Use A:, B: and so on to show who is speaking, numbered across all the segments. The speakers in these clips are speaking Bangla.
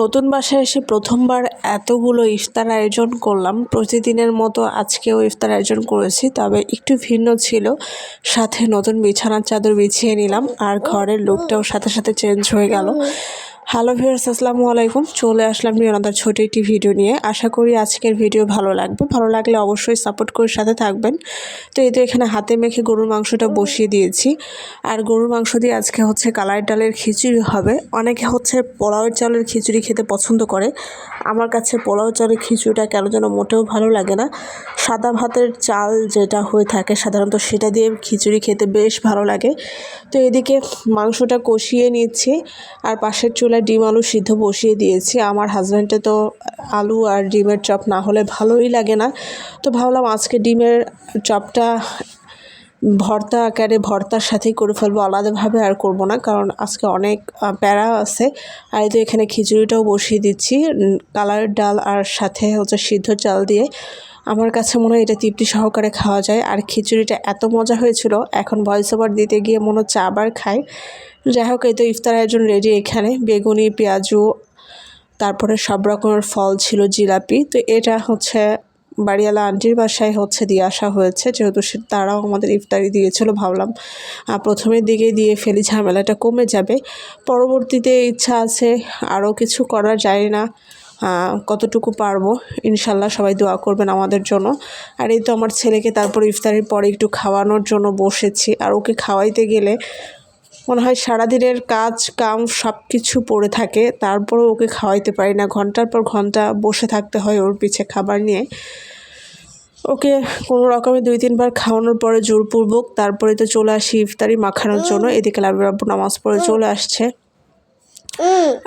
A: নতুন বাসায় এসে প্রথমবার এতগুলো ইফতার আয়োজন করলাম। প্রতিদিনের মতো আজকেও ইফতার আয়োজন করেছি, তবে একটু ভিন্ন ছিল। সাথে নতুন বিছানার চাদর বিছিয়ে নিলাম আর ঘরের লুকটাও সাথে সাথে চেঞ্জ হয়ে গেল। হ্যালো ভিউয়ার্স, আসসালামু আলাইকুম। চলে আসলাম নিয়নাদার ছোট একটি ভিডিও নিয়ে। আশা করি আজকের ভিডিও ভালো লাগবে। ভালো লাগলে অবশ্যই সাপোর্ট করে সাথে থাকবেন। তো এই তো এখানে হাতে মেখে গরুর মাংসটা বসিয়ে দিয়েছি। আর গরুর মাংস দিয়ে আজকে হচ্ছে কালাই ডালের খিচুড়ি হবে। অনেকে হচ্ছে পোলাওয়ের চালের খিচুড়ি খেতে পছন্দ করে। আমার কাছে পোলাও চালের খিচুড়িটা কেন যেন মোটেও ভালো লাগে না। সাদা ভাতের চাল যেটা হয়ে থাকে, সাধারণত সেটা দিয়ে খিচুড়ি খেতে বেশ ভালো লাগে। তো এদিকে মাংসটা কষিয়ে নিচ্ছি। আর পাশের চুলায় ডিম আলু সিদ্ধ বসিয়ে দিয়েছি। আমার হাজব্যান্ডে তো আলু আর ডিমের চপ না হলে ভালোই লাগে না। তো ভাবলাম আজকে ডিমের চপটা ভর্তা আকারে ভর্তার সাথেই করে ফেলব, আলাদাভাবে আর করব না, কারণ আজকে অনেক প্যারা আছে। আর এই তো এখানে খিচুড়িটাও বসিয়ে দিচ্ছি। কালার ডাল আর সাথে হচ্ছে সিদ্ধ চাল দিয়ে। আমার কাছে মনে হয় এটা তৃপ্তি সহকারে খাওয়া যায়। আর খিচুড়িটা এত মজা হয়েছিল, এখন ভয়েস ওভার দিতে গিয়ে মনে হচ্ছে আবার খাই। যাই হোক, এই তো ইফতার আয়োজন রেডি এখানে। বেগুনি, পেঁয়াজু, তারপরে সব রকমের ফল ছিল, জিলাপি। তো এটা হচ্ছে বাড়িওয়ালা আন্টির বাসায় হচ্ছে দিয়ে আসা হয়েছে। যেহেতু সে, তারাও আমাদের ইফতারি দিয়েছিল, ভাবলাম প্রথমের দিকে দিয়ে ফেলি, ঝামেলাটা কমে যাবে। পরবর্তীতে ইচ্ছা আছে, আরও কিছু করা যায় না। কতটুকু পারব ইনশাল্লাহ সবাই দোয়া করবেন আমাদের জন্য। আর এই তো আমার ছেলেকে তারপর ইফতারের পরে একটু খাওয়ানোর জন্য বসেছি। আর ওকে খাওয়াইতে গেলে মনে হয় সারাদিনের কাজ কাম সব কিছু পড়ে থাকে। তারপরেও ওকে খাওয়াইতে পারি না। ঘণ্টার পর ঘণ্টা বসে থাকতে হয় ওর পিছে খাবার নিয়ে। ওকে কোনো রকমে দুই তিনবার খাওয়ানোর পরে জোরপূর্বক তারপরে তো চলে আসি ইফতারি মাখানোর জন্য। এদিকে লাবির আব্বু নামাজ পড়ে চলে আসছে।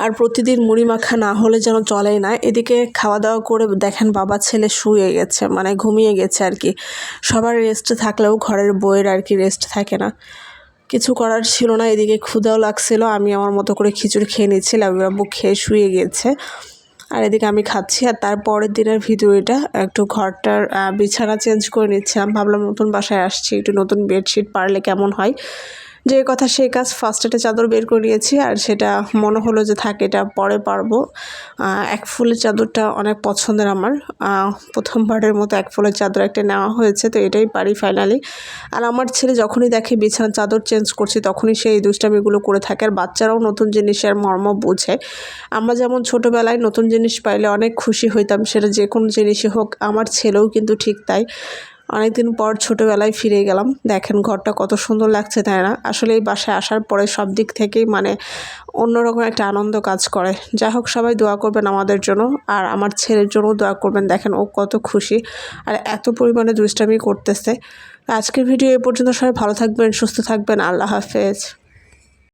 A: আর প্রতিদিন মুড়ি মাখা না হলে যেন চলেই না। এদিকে খাওয়া দাওয়া করে দেখেন বাবা ছেলে শুয়ে গেছে মানে ঘুমিয়ে গেছে আর কি। সবার রেস্ট থাকলেও ঘরের বইয়ের আর কি রেস্ট থাকে না। কিছু করার ছিল না, এদিকে ক্ষুদাও লাগছিল। আমি আমার মতো করে খিচুড়ি খেয়ে নিচ্ছিলাম বুক খেয়ে শুয়ে গিয়েছে আর এদিকে আমি খাচ্ছি আর তারপরের দিনের ভিডিওটা একটু ঘরটার বিছানা চেঞ্জ করে নিচ্ছিলাম। ভাবলাম নতুন বাসায় আসছি, একটু নতুন বেডশিট পারলে কেমন হয়? যে কথা সেই কাজ ফার্স্ট একটা চাদর বের করে নিয়েছি আর সেটা মনে হলো যে থাকে, এটা পরে পারব। এক ফুলের চাদরটা অনেক পছন্দের আমার। প্রথমবারের মতো এক ফুলের চাদর একটা নেওয়া হয়েছে, তো এটাই পারি ফাইনালি আর আমার ছেলে যখনই দেখে বিছানার চাদর চেঞ্জ করছি, তখনই সেই দুষ্টামিগুলো করে থাকে। আর বাচ্চারাও নতুন জিনিসের মর্ম বোঝে। আমরা যেমন ছোটোবেলায় নতুন জিনিস পাইলে অনেক খুশি হইতাম, সেটা যে কোনো জিনিসই হোক, আমার ছেলেও কিন্তু ঠিক তাই। অনেকদিন পর ছোটোবেলায় ফিরে গেলাম। দেখেন ঘরটা কত সুন্দর লাগছে, তাই না? আসলে এই বাসায় আসার পরে সব দিক থেকেই মানে অন্যরকম একটা আনন্দ কাজ করে। যাই হোক, সবাই দোয়া করবেন আমাদের জন্য আর আমার ছেলের জন্য দোয়া করবেন। দেখেন ও কত খুশি আর এত পরিমাণে দুষ্টামি করতেছে। আজকের ভিডিও এ পর্যন্ত সবাই ভালো থাকবেন, সুস্থ থাকবেন। আল্লাহ হাফেজ।